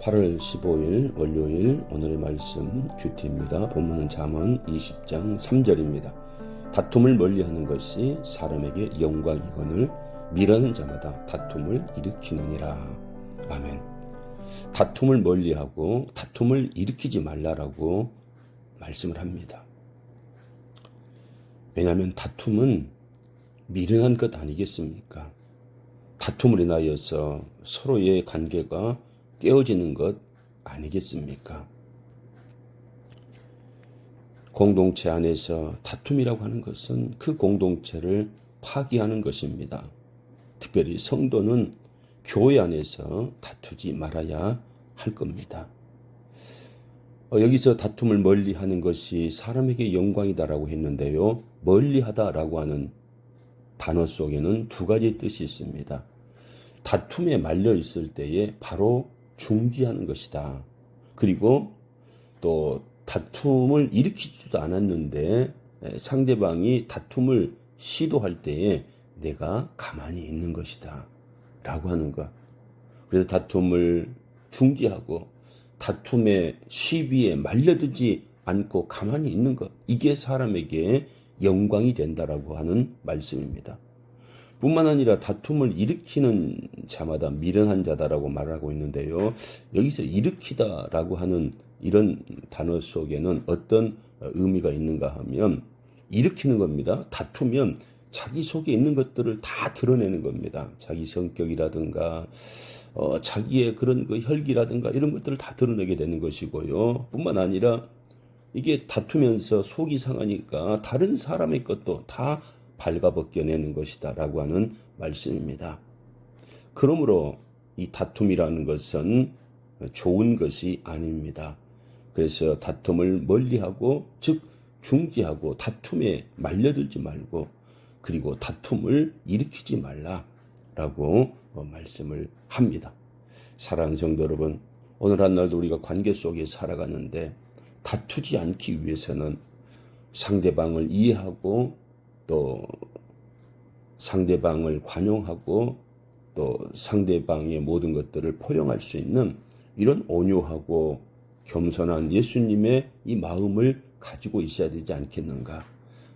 8월 15일 월요일 오늘의 말씀 큐티입니다. 본문은 잠언 20장 3절입니다. 다툼을 멀리하는 것이 사람에게 영광이거늘 미라는 자마다 다툼을 일으키느니라. 아멘. 다툼을 멀리하고 다툼을 일으키지 말라라고 말씀을 합니다. 왜냐하면 다툼은 미련한 것 아니겠습니까? 다툼을 인하여서 서로의 관계가 깨어지는 것 아니겠습니까? 공동체 안에서 다툼이라고 하는 것은 그 공동체를 파기하는 것입니다. 특별히 성도는 교회 안에서 다투지 말아야 할 겁니다. 어, 여기서 다툼을 멀리 하는 것이 사람에게 영광이다라고 했는데요. 멀리 하다라고 하는 단어 속에는 두 가지 뜻이 있습니다. 다툼에 말려 있을 때에 바로 중지하는 것이다. 그리고 또 다툼을 일으키지도 않았는데 상대방이 다툼을 시도할 때에 내가 가만히 있는 것이다. 라고 하는 것. 그래서 다툼을 중지하고 다툼의 시비에 말려들지 않고 가만히 있는 것. 이게 사람에게 영광이 된다라고 하는 말씀입니다. 뿐만 아니라 다툼을 일으키는 자마다 미련한 자다라고 말하고 있는데요. 여기서 일으키다라고 하는 이런 단어 속에는 어떤 의미가 있는가 하면 일으키는 겁니다. 다투면 자기 속에 있는 것들을 다 드러내는 겁니다. 자기 성격이라든가 어, 자기의 그런 그 혈기라든가 이런 것들을 다 드러내게 되는 것이고요. 뿐만 아니라 이게 다투면서 속이 상하니까 다른 사람의 것도 다 발가벗겨내는 것이다 라고 하는 말씀입니다. 그러므로 이 다툼이라는 것은 좋은 것이 아닙니다. 그래서 다툼을 멀리하고 즉 중지하고 다툼에 말려들지 말고 그리고 다툼을 일으키지 말라라고 말씀을 합니다. 사랑하는 성도 여러분, 오늘 한 날도 우리가 관계 속에 살아가는데 다투지 않기 위해서는 상대방을 이해하고 또 상대방을 관용하고 또 상대방의 모든 것들을 포용할 수 있는 이런 온유하고 겸손한 예수님의 이 마음을 가지고 있어야 되지 않겠는가.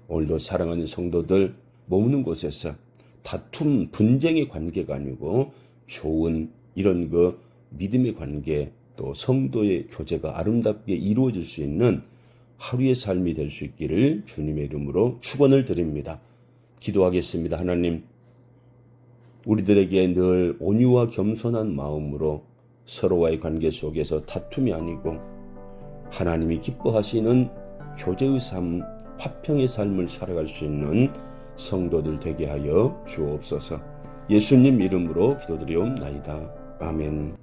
오늘도 사랑하는 성도들 머무는 곳에서 다툼, 분쟁의 관계가 아니고 좋은 이런 그 믿음의 관계 또 성도의 교제가 아름답게 이루어질 수 있는 하루의 삶이 될 수 있기를 주님의 이름으로 축원을 드립니다. 기도하겠습니다. 하나님, 우리들에게 늘 온유와 겸손한 마음으로 서로와의 관계 속에서 다툼이 아니고 하나님이 기뻐하시는 교제의 삶, 화평의 삶을 살아갈 수 있는 성도들 되게 하여 주옵소서. 예수님 이름으로 기도드리옵나이다. 아멘.